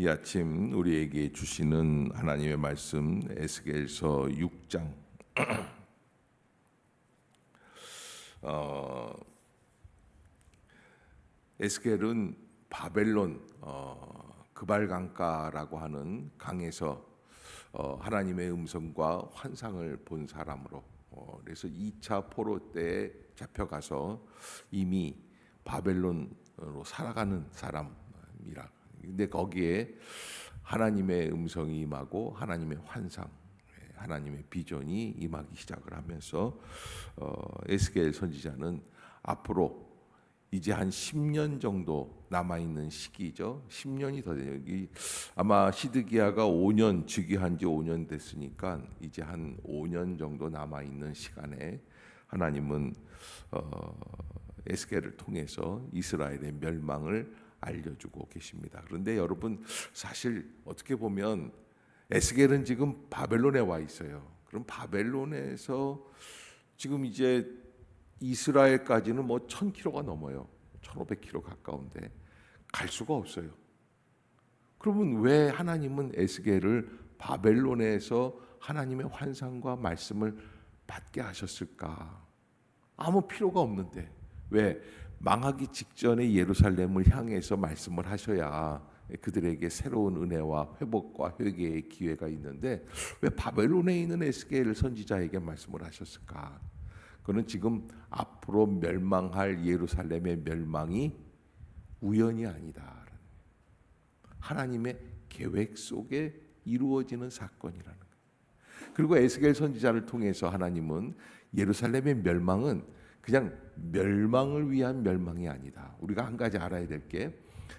이 아침 우리에게 주시는 하나님의 말씀 에스겔서 6장 어, 에스겔은 바벨론 어, 그발강가라고 하는 강에서 어, 하나님의 음성과 환상을 본 사람으로 어, 그래서 2차 포로 때에 잡혀가서 이미 바벨론으로 살아가는 사람이라. 근데 거기에 하나님의 음성이 임하고 하나님의 환상, 예, 하나님의 비전이 임하기 시작을 하면서 어, 에스겔 선지자는 앞으로 이제 한 10년 정도 남아 있는 시기죠. 10년이 더 돼요. 여기 아마 시드기야가 5년 즉위한 지 5년 됐으니까 이제 한 5년 정도 남아 있는 시간에 하나님은 어, 에스겔을 통해서 이스라엘의 멸망을 알려주고 계십니다. 그런데 여러분 사실 어떻게 보면 에스겔은 지금 바벨론에 와 있어요. 그럼 바벨론에서 지금 이제 이스라엘까지는 뭐 1000km가 넘어요. 1500km 가까운데 갈 수가 없어요. 그러면 왜 하나님은 에스겔을 바벨론에서 하나님의 환상과 말씀을 받게 하셨을까? 아무 필요가 없는데 왜 망하기 직전에 예루살렘을 향해서 말씀을 하셔야 그들에게 새로운 은혜와 회복과 회개의 기회가 있는데 왜 바벨론에 있는 에스겔 선지자에게 말씀을 하셨을까? 그는 지금 앞으로 멸망할 예루살렘의 멸망이 우연이 아니다. 하나님의 계획 속에 이루어지는 사건이라는 거예요. 그리고 에스겔 선지자를 통해서 하나님은 예루살렘의 멸망은 그냥 멸망을 위한 멸망이 아니다. 우리가 한 가지 알아야 될 게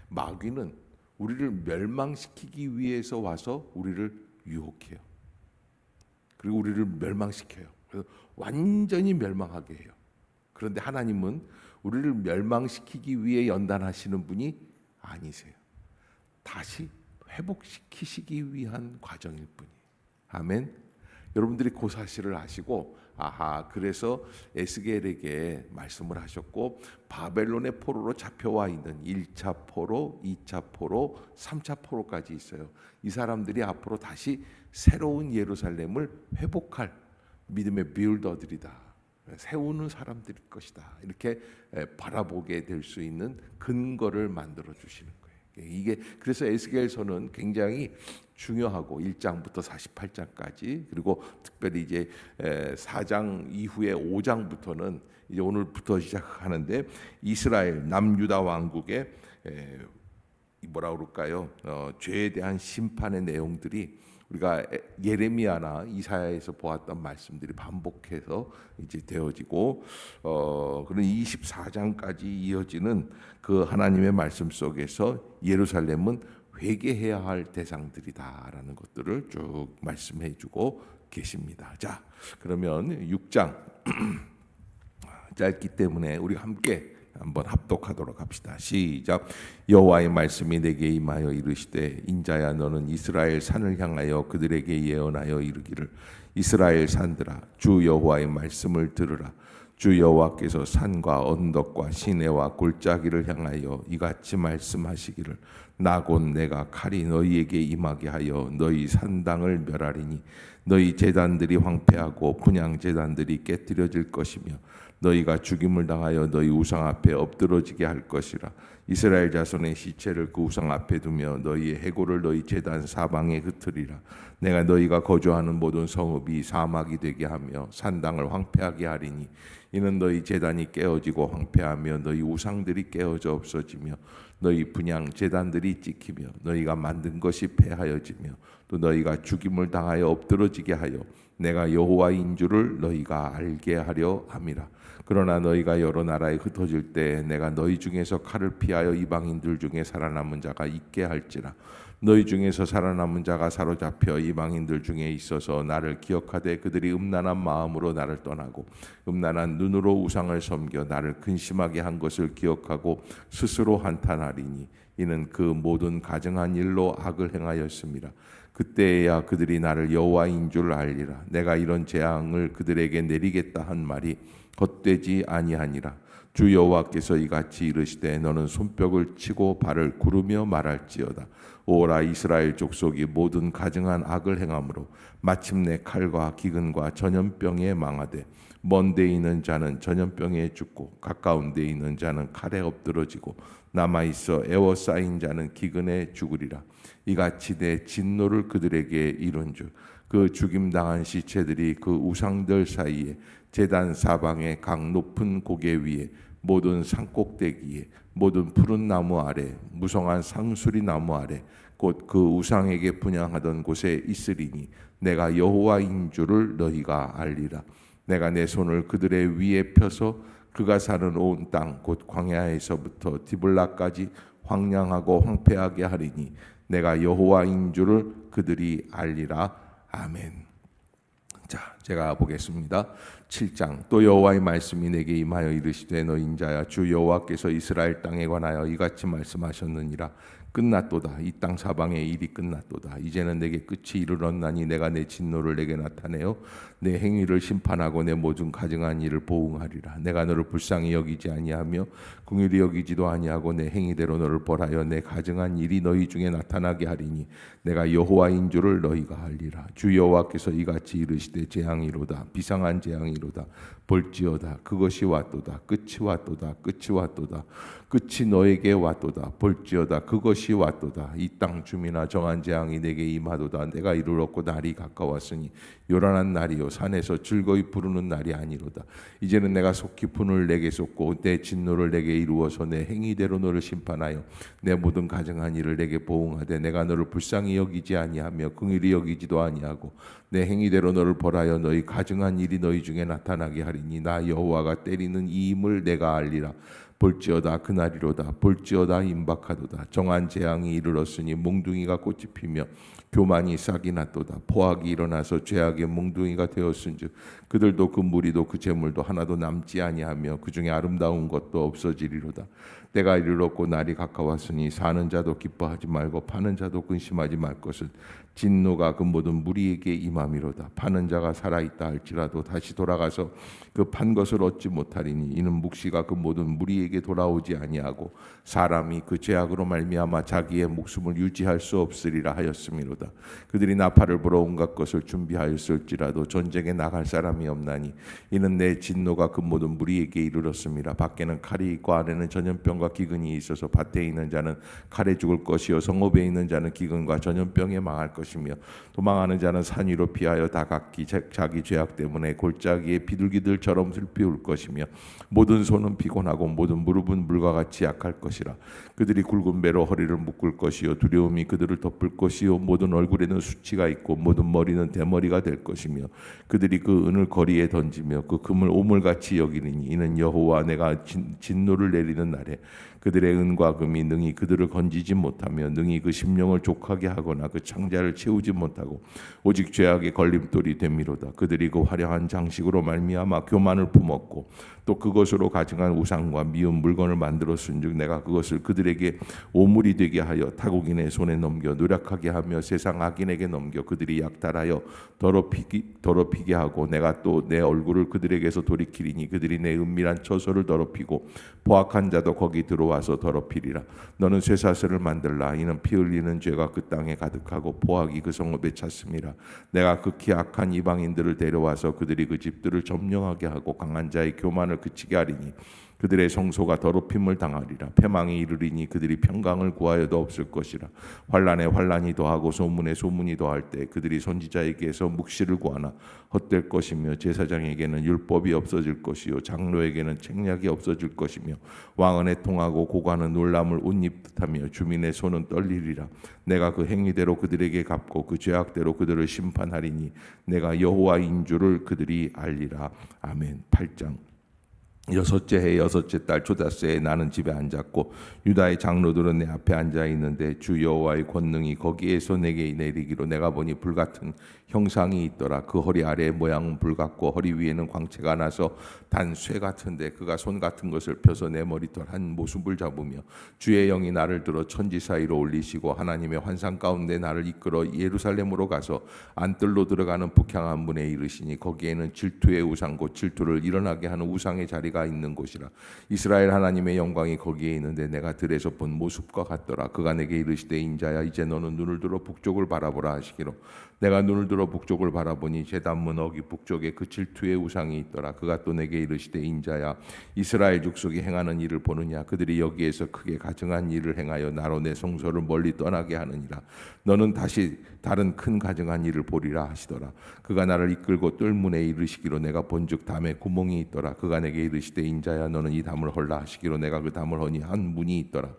마귀는 우리를 멸망시키기 위해서 와서 우리를 유혹해요. 그리고 우리를 멸망시켜요. 그래서 완전히 멸망하게 해요. 그런데 하나님은 우리를 멸망시키기 위해 연단하시는 분이 아니세요. 다시 회복시키시기 위한 과정일 뿐이에요. 아멘. 여러분들이 그 사실을 아시고 아하 그래서 에스겔에게 말씀을 하셨고 바벨론의 포로로 잡혀와 있는 1차 포로, 2차 포로, 3차 포로까지 있어요. 이 사람들이 앞으로 다시 새로운 예루살렘을 회복할 믿음의 빌더들이다. 세우는 사람들일 것이다. 이렇게 바라보게 될 수 있는 근거를 만들어 주시는. 이게 그래서 에스겔서는 굉장히 중요하고 1장부터 48장까지 그리고 특별히 이제 4장 이후에 5장부터는 이제 오늘부터 시작하는데 이스라엘 남유다 왕국의 뭐라 그럴까요? 어, 죄에 대한 심판의 내용들이 우리가 예레미야나 이사야에서 보았던 말씀들이 반복해서 이제 되어지고 어 그런 24장까지 이어지는 그 하나님의 말씀 속에서 예루살렘은 회개해야 할 대상들이다라는 것들을 쭉 말씀해 주고 계십니다. 자, 그러면 6장 짧기 때문에 우리 함께 한번 합독하도록 합시다. 시작. 여호와의 말씀이 내게 임하여 이르시되 인자야 너는 이스라엘 산을 향하여 그들에게 예언하여 이르기를 이스라엘 산들아 주 여호와의 말씀을 들으라. 주 여호와께서 산과 언덕과 시내와 골짜기를 향하여 이같이 말씀하시기를 나 곧 내가 칼이 너희에게 임하게 하여 너희 산당을 멸하리니 너희 제단들이 황폐하고 분양 제단들이 깨뜨려질 것이며 너희가 죽임을 당하여 너희 우상 앞에 엎드러지게 할 것이라. 이스라엘 자손의 시체를 그 우상 앞에 두며 너희의 해골을 너희 제단 사방에 흩으리라. 내가 너희가 거주하는 모든 성읍이 사막이 되게 하며 산당을 황폐하게 하리니 이는 너희 제단이 깨어지고 황폐하며 너희 우상들이 깨어져 없어지며 너희 분양 제단들이 찍히며 너희가 만든 것이 폐하여지며 또 너희가 죽임을 당하여 엎드러지게 하여 내가 여호와인 줄을 너희가 알게 하려 함이라 그러나 너희가 여러 나라에 흩어질 때 내가 너희 중에서 칼을 피하여 이방인들 중에 살아남은 자가 있게 할지라 너희 중에서 살아남은 자가 사로잡혀 이방인들 중에 있어서 나를 기억하되 그들이 음란한 마음으로 나를 떠나고 음란한 눈으로 우상을 섬겨 나를 근심하게 한 것을 기억하고 스스로 한탄하리니 이는 그 모든 가증한 일로 악을 행하였습니다. 그때야 그들이 나를 여호와인 줄 알리라. 내가 이런 재앙을 그들에게 내리겠다 한 말이 헛되지 아니하니라. 주 여호와께서 이같이 이르시되 너는 손뼉을 치고 발을 구르며 말할지어다. 오라 이스라엘 족속이 모든 가증한 악을 행함으로 마침내 칼과 기근과 전염병에 망하되 먼데 있는 자는 전염병에 죽고 가까운 데 있는 자는 칼에 엎드러지고 남아 있어 애워싸인 자는 기근에 죽으리라 이같이 내 진노를 그들에게 이룬 줄그 죽임 당한 시체들이 그 우상들 사이에 제단 사방의 각 높은 고개 위에 모든 산꼭대기에 모든 푸른 나무 아래 무성한 상수리 나무 아래 곧 그 우상에게 분양하던 곳에 있으리니 내가 여호와인 줄을 너희가 알리라. 내가 내 손을 그들의 위에 펴서 그가 사는 온 땅 곧 광야에서부터 디블라까지 황량하고 황폐하게 하리니 내가 여호와인 줄을 그들이 알리라 아멘. 자, 제가 보겠습니다. 7장 또 여호와의 말씀이 내게 임하여 이르시되 너 인 자야 주 여호와께서 이스라엘 땅에 관하여 이같이 말씀하셨느니라 끝났도다. 이 땅 사방의 일이 끝났도다. 이제는 내게 끝이 이르렀나니 내가 내 진노를 내게 나타내어 내 행위를 심판하고 내 모든 가증한 일을 보응하리라. 내가 너를 불쌍히 여기지 아니하며 궁휼히 여기지도 아니하고 내 행위대로 너를 벌하여 내 가증한 일이 너희 중에 나타나게 하리니 내가 여호와인 줄을 너희가 알리라. 주 여호와께서 이같이 이르시되 재앙이로다. 비상한 재앙이로다 볼지어다. 그것이 왔도다. 끝이 왔도다. 끝이 왔도다. 끝이 너에게 왔도다. 볼지어다. 그것이 왔도다. 이 땅 주민아 정한 재앙이 내게 임하도다. 내가 이르렀고 날이 가까웠으니 요란한 날이요. 산에서 즐거이 부르는 날이 아니로다. 이제는 내가 속히 분을 내게 쏟고 내 진노를 내게 이루어서 내 행위대로 너를 심판하여 내 모든 가증한 일을 내게 보응하되 내가 너를 불쌍히 여기지 아니하며 긍휼히 여기지도 아니하고 내 행위대로 너를 벌하여 너희 가증한 일이 너희 중에 나타나게 하리 니 나 여호와가 때리는 이 임을 내가 알리라. 볼지어다 그날이로다. 볼지어다 임박하도다. 정한 재앙이 이르렀으니 몽둥이가 꽃이 피며 교만이 싹이 났도다. 포악이 일어나서 죄악의 몽둥이가 되었은즉 그들도 그 무리도 그 재물도 하나도 남지 아니하며 그 중에 아름다운 것도 없어지리로다. 때가 이르렀고 날이 가까웠으니 사는 자도 기뻐하지 말고 파는 자도 근심하지 말 것을 진노가 그 모든 무리에게 임함이로다. 파는 자가 살아 있다 할지라도 다시 돌아가서 그 판 것을 얻지 못하리니 이는 묵시가 그 모든 무리에게 돌아오지 아니하고 사람이 그 죄악으로 말미암아 자기의 목숨을 유지할 수 없으리라 하였음이로다 그들이 나팔을 불어 온갖 것을 준비하였을지라도 전쟁에 나갈 사람이 없나니 이는 내 진노가 그 모든 무리에게 이르렀음이라 밖에는 칼이 있고 안에는 전염병과 기근이 있어서 밭에 있는 자는 칼에 죽을 것이요 성읍에 있는 자는 기근과 전염병에 망할 것이며 도망하는 자는 산 위로 피하여 다 각기 자- 자기 죄악 때문에 골짜기에 비둘기들처럼 슬피 울 것이며 모든 손은 피곤하고 모든 무릎은 물과 같이 약할 것이라. 그들이 굵은 배로 허리를 묶을 것이요 두려움이 그들을 덮을 것이요 모든 얼굴에는 수치가 있고 모든 머리는 대머리가 될 것이며 그들이 그 은을 거리에 던지며 그 금을 오물같이 여기리니 이는 여호와 내가 진, 진노를 내리는 날에 그들의 은과 금이 능히 그들을 건지지 못하며 능히 그 심령을 족하게 하거나 그 창자를 채우지 못하고 오직 죄악의 걸림돌이 됨이로다. 그들이 그 화려한 장식으로 말미암아 교만을 품었고 또 그것으로 가증한 우상과 미운 물건을 만들었은즉 내가 그것을 그들에게 오물이 되게 하여 타국인의 손에 넘겨 노력하게 하며 세상 악인에게 넘겨 그들이 약탈하여 더럽히기, 더럽히게 하고 내가 또 내 얼굴을 그들에게서 돌이키리니 그들이 내 은밀한 처소를 더럽히고 포악한 자도 거기 들어와서 더럽히리라. 너는 쇠사슬을 만들라. 이는 피 흘리는 죄가 그 땅에 가득하고 포악이 그 성읍에 찼음이라 내가 극히 악한 이방인들을 데려와서 그들이 그 집들을 점령하게 하고 강한 자의 교만을 그치게 하리니 그들의 성소가 더럽힘을 당하리라. 패망이 이르리니 그들이 평강을 구하여도 없을 것이라. 환란에 환란이 더하고 소문에 소문이 더할 때 그들이 선지자에게서 묵시를 구하나 헛될 것이며 제사장에게는 율법이 없어질 것이요 장로에게는 책략이 없어질 것이며 왕은 애통하고 고관은 놀람을 옷 입듯하며 주민의 손은 떨리리라. 내가 그 행위대로 그들에게 갚고 그 죄악대로 그들을 심판하리니 내가 여호와인 줄을 그들이 알리라. 아멘. 8장 여섯째 해 여섯째 달 초다새에 나는 집에 앉았고 유다의 장로들은 내 앞에 앉아 있는데 주 여호와의 권능이 거기에서 내게 내리기로 내가 보니 불 같은 형상이 있더라. 그 허리 아래 모양은 불 같고 허리 위에는 광채가 나서 단 쇠 같은데 그가 손 같은 것을 펴서 내 머리털 한 모습을 잡으며 주의 영이 나를 들어 천지 사이로 올리시고 하나님의 환상 가운데 나를 이끌어 예루살렘으로 가서 안뜰로 들어가는 북향한 문에 이르시니 거기에는 질투의 우상 곧 질투를 일어나게 하는 우상의 자리 가 자리가 있는 곳이라. 이스라엘 하나님의 영광이 거기에 있는데 내가 들에서 본 모습과 같더라. 그가 내게 이르시되 인자야 이제 너는 눈을 들어 북쪽을 바라보라 하시기로 내가 눈을 들어 북쪽을 바라보니 제단문 어기 북쪽에 그 질투의 우상이 있더라. 그가 또 내게 이르시되 인자야 이스라엘 족속이 행하는 일을 보느냐? 그들이 여기에서 크게 가증한 일을 행하여 나로 내 성소를 멀리 떠나게 하느니라. 너는 다시 다른 큰 가증한 일을 보리라 하시더라. 그가 나를 이끌고 뜰문에 이르시기로 내가 본즉 담에 구멍이 있더라. 그가 내게 이르시되 인자야 너는 이 담을 헐라 하시기로 내가 그 담을 허니 한 문이 있더라.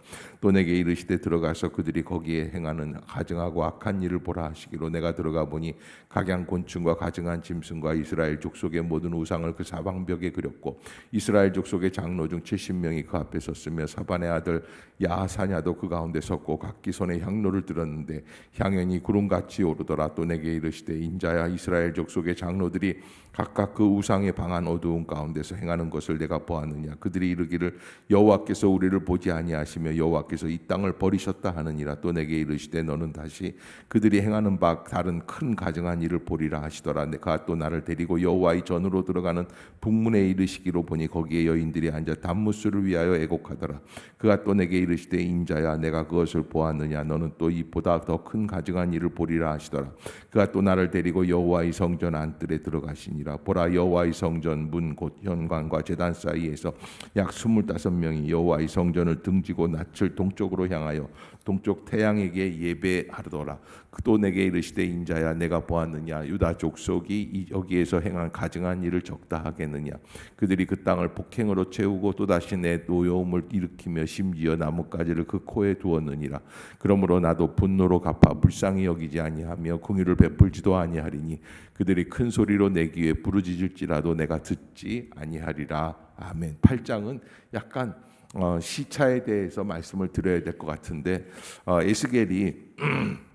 또 내게 이르시되 들어가서 그들이 거기에 행하는 가증하고 악한 일을 보라 하시기로 내가 들어 가 보니 각양 곤충과 가증한 짐승과 이스라엘 족속의 모든 우상을 그 사방벽에 그렸고 이스라엘 족속의 장로 중 70명이 그 앞에 섰으며 사반의 아들 야하사냐도 그 가운데 섰고 각기 손에 향로를 들었는데 향연이 구름같이 오르더라. 또 내게 이르시되 인자야 이스라엘 족속의 장로들이 각각 그 우상의 방한 어두운 가운데서 행하는 것을 내가 보았느냐? 그들이 이르기를 여호와께서 우리를 보지 아니하시며 여호와께서 이 땅을 버리셨다 하느니라. 또 내게 이르시되 너는 다시 그들이 행하는 바 다른 큰 가증한 일을 보리라 하시더라. 내가 또 나를 데리고 여호와의 전으로 들어가는 북문에 이르시기로 보니 거기에 여인들이 앉아 단무스를 위하여 애곡하더라. 그가 또 내게 이르시되 인자야 내가 그것을 보았느냐? 너는 또 이보다 더 큰 가증한 일을 보리라 하시더라. 그가 또 나를 데리고 여호와의 성전 안뜰에 들어가시니라. 보라 여호와의 성전 문 곧 현관과 제단 사이에서 약 스물다섯 명이 여호와의 성전을 등지고 낯을 동쪽으로 향하여 동쪽 태양에게 예배하더라. 또 내게 이르시되 인자 야 내가 보았느냐? 유다 족속이 이- 여기에서 행한 가증한 일을 적다 하겠느냐? 그들이 그 땅을 폭행으로 채우고 또다시 내 노여움을 일으키며 심지어 나뭇가지를 그 코에 두었느니라. 그러므로 나도 분노로 갚아 불쌍히 여기지 아니하며 궁유를 베풀지도 아니하리니 그들이 큰 소리로 내 귀에 부르짖을지라도 내가 듣지 아니하리라. 아멘. 8장은 약간 어, 시차에 대해서 말씀을 드려야 될 것 같은데 어, 에스겔이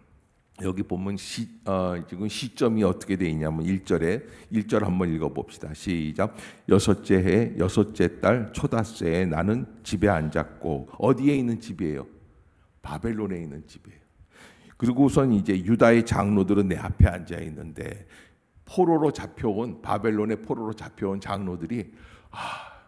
여기 보면 시, 어, 지금 시점이 어떻게 돼 있냐면 1절에 1절 한번 읽어 봅시다. 시작. 여섯째 해 여섯째 달 초다새에 나는 집에 앉았고 어디에 있는 집이에요? 바벨론에 있는 집이에요. 그리고 우선 이제 유다의 장로들은 내 앞에 앉아 있는데 포로로 잡혀온 바벨론의 포로로 잡혀온 장로들이 아,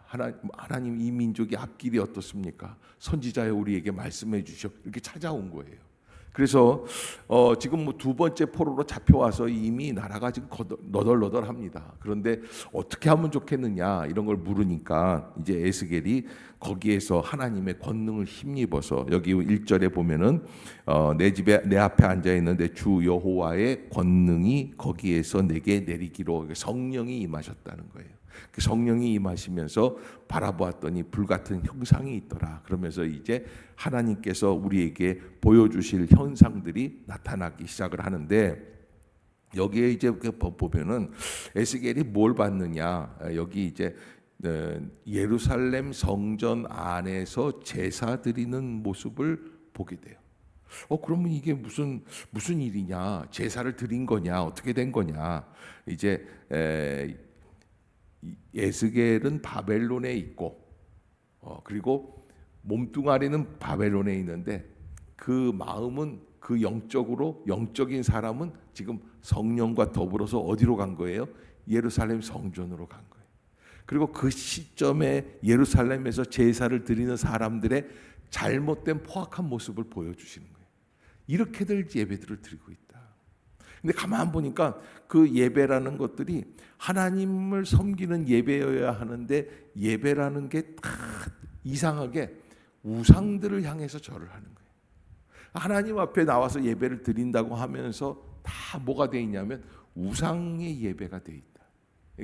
하나, 하나님 이 민족의 앞길이 어떻습니까? 선지자여 우리에게 말씀해 주시오. 이렇게 찾아온 거예요. 그래서 어, 지금 뭐 두 번째 포로로 잡혀와서 이미 나라가 지금 너덜너덜합니다. 그런데 어떻게 하면 좋겠느냐 이런 걸 물으니까 이제 에스겔이 거기에서 하나님의 권능을 힘입어서 여기 1절에 보면은 어, 내 집에 내 앞에 앉아 있는데 주 여호와의 권능이 거기에서 내게 내리기로 성령이 임하셨다는 거예요. 그 성령이 임하시면서 바라보았더니 불같은 형상이 있더라. 그러면서 이제 하나님께서 우리에게 보여주실 현상들이 나타나기 시작을 하는데 여기에 이제 그 보- 보면은 에스겔이 뭘 봤느냐 여기 이제 어, 예루살렘 성전 안에서 제사 드리는 모습을 보게 돼요. 어 그러면 이게 무슨 무슨 일이냐 제사를 드린 거냐 어떻게 된 거냐 이제 에, 이 에스겔은 바벨론에 있고 어, 그리고 몸뚱아리는 바벨론에 있는데 그 마음은 그 영적으로 영적인 사람은 지금 성령과 더불어서 어디로 간 거예요? 예루살렘 성전으로 간 거예요. 그리고 그 시점에 예루살렘에서 제사를 드리는 사람들의 잘못된 포악한 모습을 보여주시는 거예요. 이렇게들 예배들을 드리고 있다. 근데 가만 보니까 그 예배라는 것들이 하나님을 섬기는 예배여야 하는데 예배라는 게 다 이상하게 우상들을 향해서 절을 하는 거예요. 하나님 앞에 나와서 예배를 드린다고 하면서 다 뭐가 돼 있냐면 우상의 예배가 돼 있다.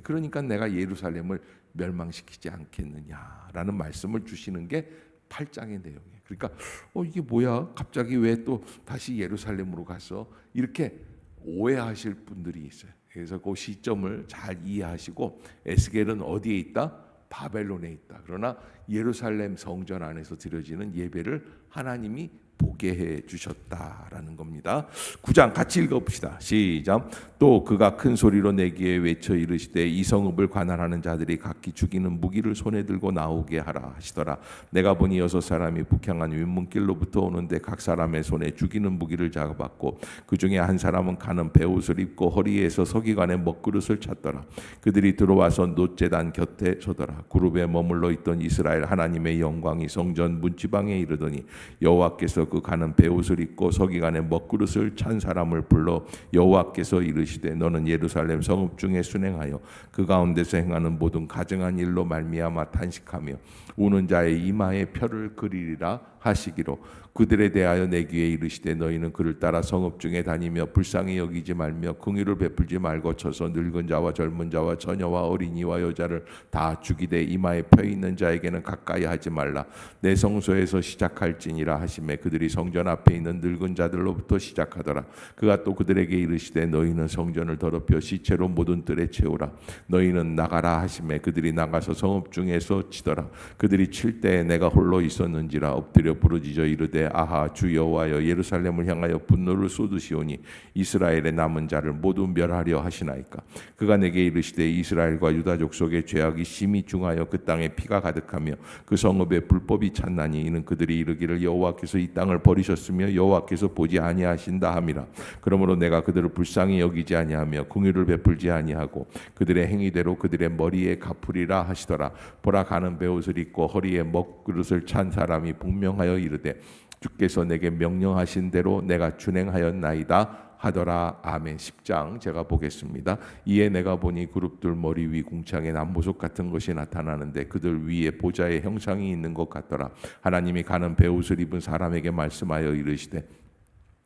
그러니까 내가 예루살렘을 멸망시키지 않겠느냐라는 말씀을 주시는 게 8장의 내용이에요. 그러니까 어 이게 뭐야? 갑자기 왜 또 다시 예루살렘으로 가서 이렇게 오해하실 분들이 있어요. 그래서 그 시점을 잘 이해하시고 에스겔은 어디에 있다? 바벨론에 있다. 그러나 예루살렘 성전 안에서 드려지는 예배를 하나님이 보게 해 주셨다라는 겁니다. 9장 같이 읽어 봅시다. 시작. 또 그가 큰 소리로 내기에 외쳐 이르시되 이 성읍을 관할하는 자들이 각기 죽이는 무기를 손에 들고 나오게 하라 하시더라. 내가 보니 여섯 사람이 북향한 윗문길로부터 오는데 각 사람의 손에 죽이는 무기를 잡았고 그 중에 한 사람은 가는 베옷을 입고 허리에서 서기관의 먹그릇을 찾더라. 그들이 들어와서 노제단 곁에 서더라. 그룹에 머물러 있던 이스라엘 하나님의 영광이 성전 문지방에 이르더니 여호와께서 그 가는 베옷을 입고 서기관의 먹그릇을 찬 사람을 불러 여호와께서 이르시되 너는 예루살렘 성읍 중에 순행하여 그 가운데서 행하는 모든 가증한 일로 말미암아 탄식하며 우는 자의 이마에 표를 그리리라 하시기로 그들에 대하여 내 귀에 이르시되 너희는 그를 따라 성읍 중에 다니며 불쌍히 여기지 말며 긍휼을 베풀지 말고 쳐서 늙은 자와 젊은 자와 처녀와 어린이와 여자를 다 죽이되 이마에 펴 있는 자에게는 가까이 하지 말라. 내 성소에서 시작할지니라 하심에 그들이 성전 앞에 있는 늙은 자들로부터 시작하더라. 그가 또 그들에게 이르시되 너희는 성전을 더럽혀 시체로 모든 뜰에 채우라. 너희는 나가라 하심에 그들이 나가서 성읍 중에서 치더라. 그들이 칠 때에 내가 홀로 있었는지라 엎드려 부르짖어 이르되 아하 주 여호와여 예루살렘을 향하여 분노를 쏟으시오니 이스라엘의 남은 자를 모두 멸하려 하시나이까? 그가 내게 이르시되 이스라엘과 유다 족속의 죄악이 심히 중하여 그 땅에 피가 가득하며 그 성읍에 불법이 찼나니 이는 그들이 이르기를 여호와께서 이 땅을 버리셨으며 여호와께서 보지 아니하신다 함이라. 그러므로 내가 그들을 불쌍히 여기지 아니하며 궁유를 베풀지 아니하고 그들의 행위대로 그들의 머리에 갚으리라 하시더라. 보라 가는 베옷을 입고 허리에 먹그릇을 찬 사람이 분명하여 이르되 주께서 내게 명령하신 대로 내가 준행하였나이다 하더라. 아멘. 10장 제가 보겠습니다. 이에 내가 보니 그룹들 머리 위 궁창에 남보석 같은 것이 나타나는데 그들 위에 보좌의 형상이 있는 것 같더라. 하나님이 가는 베옷을 입은 사람에게 말씀하여 이르시되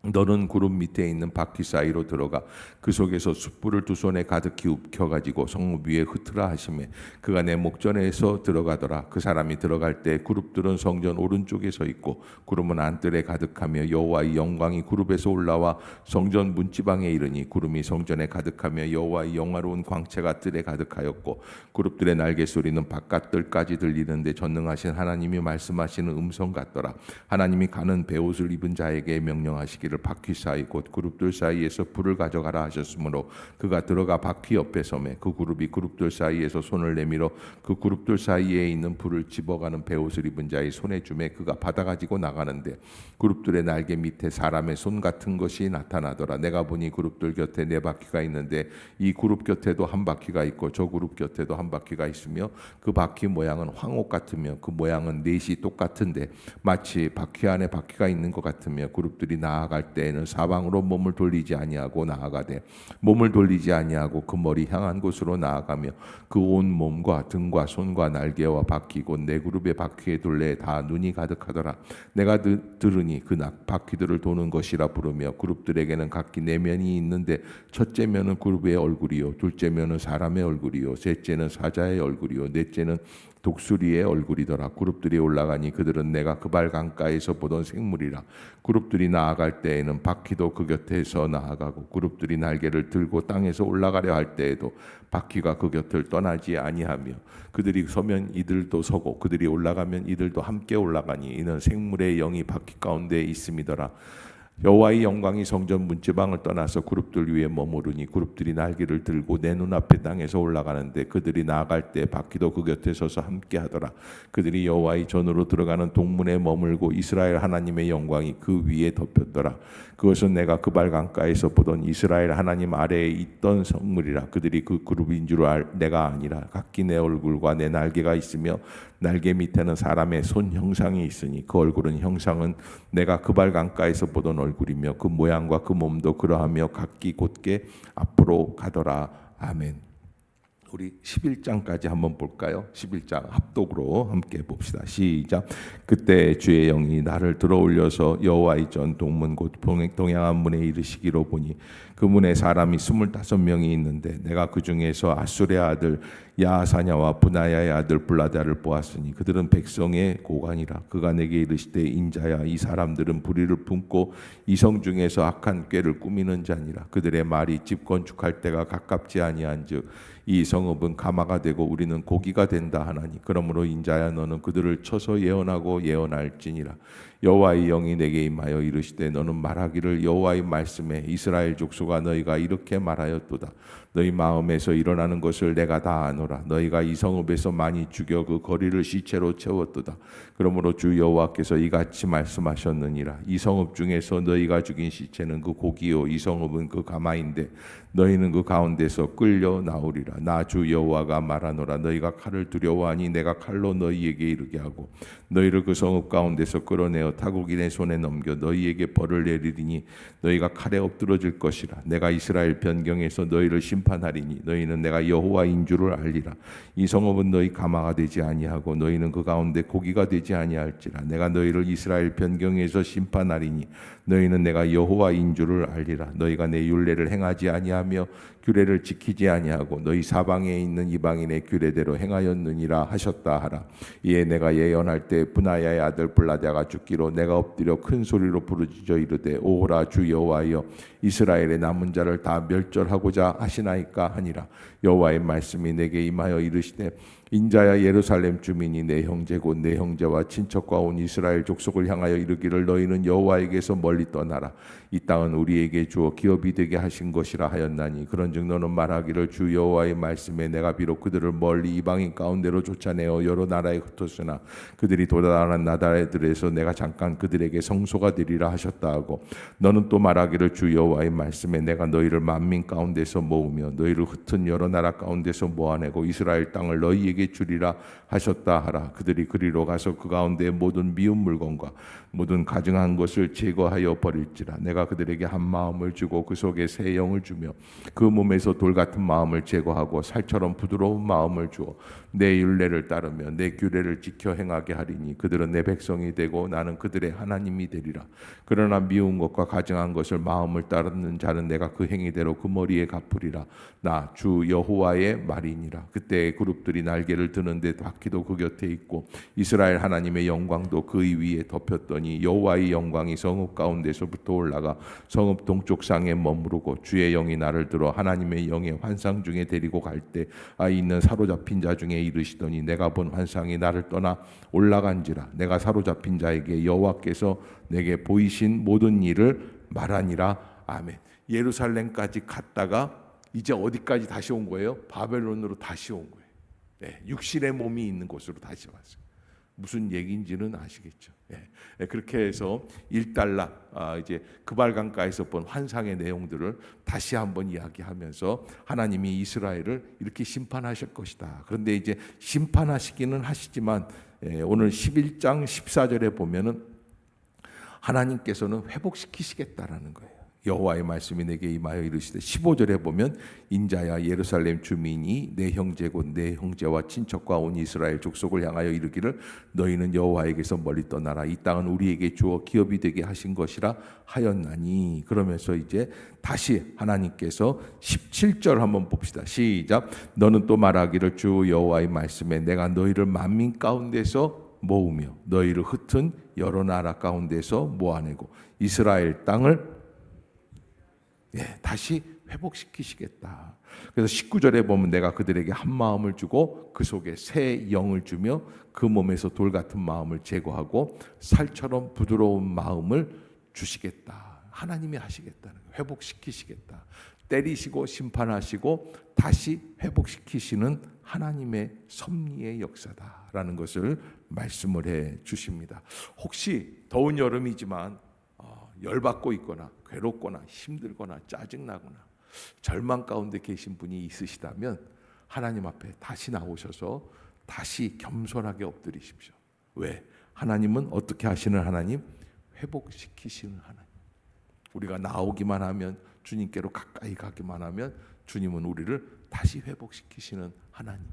너는 구름 밑에 있는 바퀴 사이로 들어가 그 속에서 숯불을 두 손에 가득히 움켜 가지고 성읍 위에 흩으라 하심에 그가 내 목전에서 들어가더라. 그 사람이 들어갈 때 그룹들은 성전 오른쪽에 서 있고 구름은 안뜰에 가득하며 여호와의 영광이 그룹에서 올라와 성전 문지방에 이르니 구름이 성전에 가득하며 여호와의 영화로운 광채가 뜰에 가득하였고 그룹들의 날개 소리는 바깥 뜰까지 들리는데 전능하신 하나님이 말씀하시는 음성 같더라. 하나님이 가는 베옷을 입은 자에게 명령하시기 이르기를 바퀴 사이 곧 그룹들 사이에서 불을 가져가라 하셨으므로 그가 들어가 바퀴 옆에 섬에 그 그룹이 그룹들 사이에서 손을 내밀어 그 그룹들 사이에 있는 불을 집어가는 베옷을 입은 자의 손에 주매 그가 받아 가지고 나가는데 그룹들의 날개 밑에 사람의 손 같은 것이 나타나더라. 내가 보니 그룹들 곁에 네 바퀴가 있는데 이 그룹 곁에도 한 바퀴가 있고 저 그룹 곁에도 한 바퀴가 있으며 그 바퀴 모양은 황옥 같으며 그 모양은 넷이 똑같은데 마치 바퀴 안에 바퀴가 있는 것 같으며 그룹들이 나아갈 때에는 사방으로 몸을 돌리지 아니하고 나아가되 몸을 돌리지 아니하고 그 머리 향한 곳으로 나아가며 그 온 몸과 등과 손과 날개와 바퀴 곧네 그룹의 바퀴의 둘레에 다 눈이 가득하더라. 내가 드, 들으니 그낙 바퀴들을 도는 것이라 부르며 그룹들에게는 각기 네 면이 있는데 첫째 면은 그룹의 얼굴이요 둘째 면은 사람의 얼굴이요 셋째는 사자의 얼굴이요 넷째는 독수리의 얼굴이더라. 그룹들이 올라가니 그들은 내가 그발 강가에서 보던 생물이라. 그룹들이 나아갈 때에는 바퀴도 그 곁에서 나아가고 그룹들이 날개를 들고 땅에서 올라가려 할 때에도 바퀴가 그 곁을 떠나지 아니하며 그들이 서면 이들도 서고 그들이 올라가면 이들도 함께 올라가니 이는 생물의 영이 바퀴 가운데 있음이더라. 여호와의 영광이 성전 문지방을 떠나서 그룹들 위에 머무르니 그룹들이 날개를 들고 내 눈앞에 땅에서 올라가는데 그들이 나아갈 때 바퀴도 그 곁에 서서 함께 하더라. 그들이 여호와의 전으로 들어가는 동문에 머물고 이스라엘 하나님의 영광이 그 위에 덮였더라. 그것은 내가 그 발 강가에서 보던 이스라엘 하나님 아래에 있던 성물이라. 그들이 그 그룹인 줄 알, 내가 아니라 각기 내 얼굴과 내 날개가 있으며 날개 밑에는 사람의 손 형상이 있으니 그 얼굴은 형상은 내가 그발 강가에서 보던 얼굴이며 그 모양과 그 몸도 그러하며 각기 곧게 앞으로 가더라 아멘. 우리 11장까지 한번 볼까요? 11장 합독으로 함께 봅시다. 시작. 그때 주의 영이 나를 들어 올려서 여호와의 전 동문 곧 동양한 문에 이르시기로 보니 그 문에 사람이 스물다섯 명이 있는데 내가 그 중에서 아수레 아들 야사냐와 분하야의 아들 블라다를 보았으니 그들은 백성의 고관이라. 그가 내게 이르시되 인자야 이 사람들은 불의를 품고 이성 중에서 악한 꾀를 꾸미는 자니라. 그들의 말이 집 건축할 때가 가깝지 아니한즉 이 성읍은 가마가 되고 우리는 고기가 된다 하나니 그러므로 인자야 너는 그들을 쳐서 예언하고 예언할지니라 여호와의 영이 내게 임하여 이르시되 너는 말하기를 여호와의 말씀에 이스라엘 족속아 너희가 이렇게 말하였도다 너희 마음에서 일어나는 것을 내가 다 아노라. 너희가 이 성읍에서 많이 죽여 그 거리를 시체로 채웠도다. 그러므로 주 여호와께서 이같이 말씀하셨느니라. 이 성읍 중에서 너희가 죽인 시체는 그 고기요. 이 성읍은 그 가마인데 너희는 그 가운데서 끌려 나오리라. 나 주 여호와가 말하노라. 너희가 칼을 두려워하니 내가 칼로 너희에게 이르게 하고 너희를 그 성읍 가운데서 끌어내어 타국인의 손에 넘겨 너희에게 벌을 내리리니 너희가 칼에 엎드러질 것이라. 내가 이스라엘 변경에서 너희를 심 판하리니 너희는 내가 여호와인 줄을 알리라. 이 성읍은 너희 가마가 되지 아니하고 너희는 그 가운데 고기가 되지 아니할지라. 내가 너희를 이스라엘 변경에서 심판하리니 너희는 내가 여호와인 줄을 알리라. 너희가 내 율례를 행하지 아니하며 규례를 지키지 아니하고 너희 사방에 있는 이방인의 규례대로 행하였느니라 하셨다 하라. 이에 내가 예언할 때 분하야의 아들 블라디아가 죽기로 내가 엎드려 큰 소리로 부르짖어 이르되 오호라 주 여호와여 이스라엘의 남은 자를 다 멸절하고자 하시나 이까 하니라 여호와의 말씀이 내게 임하여 이르시되 인자야 예루살렘 주민이 내 형제 곧 내 형제와 친척과 온 이스라엘 족속을 향하여 이르기를 너희는 여호와에게서 멀리 떠나라. 이 땅은 우리에게 주어 기업이 되게 하신 것이라 하였나니 그런즉 너는 말하기를 주 여호와의 말씀에 내가 비록 그들을 멀리 이방인 가운데로 쫓아내어 여러 나라에 흩었으나 그들이 도달한 나라들에서 내가 잠깐 그들에게 성소가 되리라 하셨다 하고 너는 또 말하기를 주 여호와의 말씀에 내가 너희를 만민 가운데서 모으며 너희를 흩은 여러 나라 가운데서 모아내고 이스라엘 땅을 너희에게 주리라 하셨다 하라. 그들이 그리로 가서 그 가운데 모든 미운 물건과 모든 가증한 것을 제거하여 버릴지라. 내가 그들에게 한 마음을 주고 그 속에 새 영을 주며 그 몸에서 돌 같은 마음을 제거하고 살처럼 부드러운 마음을 주어 내 율례를 따르며 내 규례를 지켜 행하게 하리니 그들은 내 백성이 되고 나는 그들의 하나님이 되리라. 그러나 미운 것과 가증한 것을 마음을 따르는 자는 내가 그 행위대로 그 머리에 갚으리라. 나 주 여호와의 말이니라. 그때 그룹들이 날개를 드는데 바퀴도 그 곁에 있고 이스라엘 하나님의 영광도 그 위에 덮였더니 여호와의 영광이 성읍 가운데서부터 올라가 성읍 동쪽 상에 머무르고 주의 영이 나를 들어 하나님의 영의 환상 중에 데리고 갈 때아 있는 사로잡힌 자 중에 이르시더니 내가 본 환상이 나를 떠나 올라간지라 내가 사로잡힌 자에게 여호와께서 내게 보이신 모든 일을 말하니라 아멘. 예루살렘까지 갔다가 이제 어디까지 다시 온 거예요? 바벨론으로 다시 온 거예요. 네, 육신의 몸이 있는 곳으로 다시 왔어요. 무슨 얘기인지는 아시겠죠? 예, 예, 그렇게 해서 일달라 아, 이제 그발강가에서 본 환상의 내용들을 다시 한번 이야기하면서 하나님이 이스라엘을 이렇게 심판하실 것이다. 그런데 이제 심판하시기는 하시지만 예, 오늘 11장 14절에 보면은 하나님께서는 회복시키시겠다라는 거예요. 여호와의 말씀이 내게 임하여 이르시되 15절에 보면 인자야 예루살렘 주민이 내 형제 곧내 형제와 친척과 온 이스라엘 족속을 향하여 이르기를 너희는 여호와에게서 멀리 떠나라. 이 땅은 우리에게 주어 기업이 되게 하신 것이라 하였나니. 그러면서 이제 다시 하나님께서 17절 한번 봅시다. 시작. 너는 또 말하기를 주 여호와의 말씀에 내가 너희를 만민 가운데서 모으며 너희를 흩은 여러 나라 가운데서 모아내고 이스라엘 땅을 예, 다시 회복시키시겠다. 그래서 19절에 보면 내가 그들에게 한 마음을 주고 그 속에 새 영을 주며 그 몸에서 돌 같은 마음을 제거하고 살처럼 부드러운 마음을 주시겠다. 하나님이 하시겠다는. 회복시키시겠다. 때리시고 심판하시고 다시 회복시키시는 하나님의 섭리의 역사다라는 것을 말씀을 해 주십니다. 혹시 더운 여름이지만 어, 열받고 있거나 괴롭거나 힘들거나 짜증나거나 절망 가운데 계신 분이 있으시다면 하나님 앞에 다시 나오셔서 다시 겸손하게 엎드리십시오. 왜? 하나님은 어떻게 하시는 하나님? 회복시키시는 하나님. 우리가 나오기만 하면 주님께로 가까이 가기만 하면 주님은 우리를 다시 회복시키시는 하나님.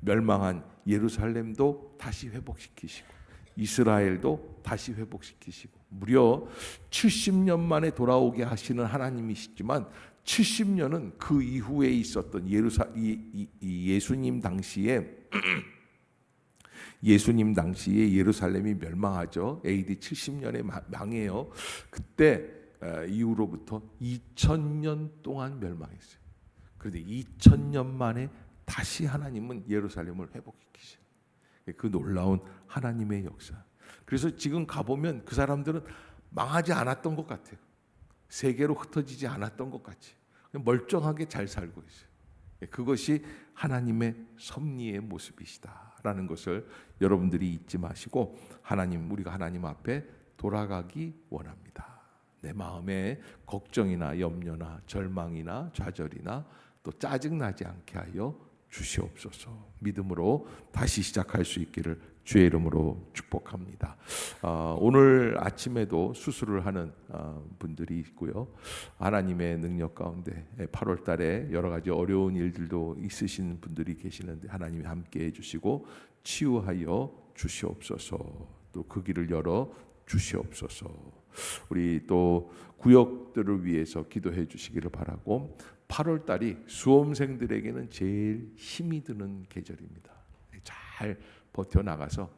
멸망한 예루살렘도 다시 회복시키시고 이스라엘도 다시 회복시키시고 무려 70년 만에 돌아오게 하시는 하나님이시지만 70년은 그 이후에 있었던 예루사 이, 이, 이 예수님 당시에 예수님 당시에 예루살렘이 멸망하죠. AD 70년에 망해요. 그때 이후로부터 2000년 동안 멸망했어요. 그런데 2000년 만에 다시 하나님은 예루살렘을 회복시키셔. 그 놀라운 하나님의 역사. 그래서 지금 가보면 그 사람들은 망하지 않았던 것 같아요. 세계로 흩어지지 않았던 것 같이 멀쩡하게 잘 살고 있어요. 예, 그것이 하나님의 섭리의 모습이시다라는 것을 여러분들이 잊지 마시고 하나님 우리가 하나님 앞에 돌아가기 원합니다. 내 마음에 걱정이나 염려나 절망이나 좌절이나 또 짜증 나지 않게 하여 주시옵소서. 믿음으로 다시 시작할 수 있기를 주의 이름으로 축복합니다. 아, 오늘 아침에도 수술을 하는 아, 분들이 있고요. 하나님의 능력 가운데 8월 달에 여러 가지 어려운 일들도 있으신 분들이 계시는데 하나님이 함께 해주시고 치유하여 주시옵소서. 또 그 길을 열어 주시옵소서. 우리 또 구역들을 위해서 기도해 주시기를 바라고 8월 달이 수험생들에게는 제일 힘이 드는 계절입니다. 잘 버텨 나가서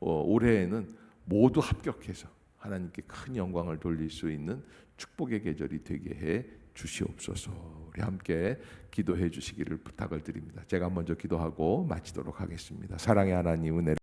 어, 올해에는 모두 합격해서 하나님께 큰 영광을 돌릴 수 있는 축복의 계절이 되게 해 주시옵소서. 우리 함께 기도해 주시기를 부탁을 드립니다. 제가 먼저 기도하고 마치도록 하겠습니다. 사랑의 하나님 은혜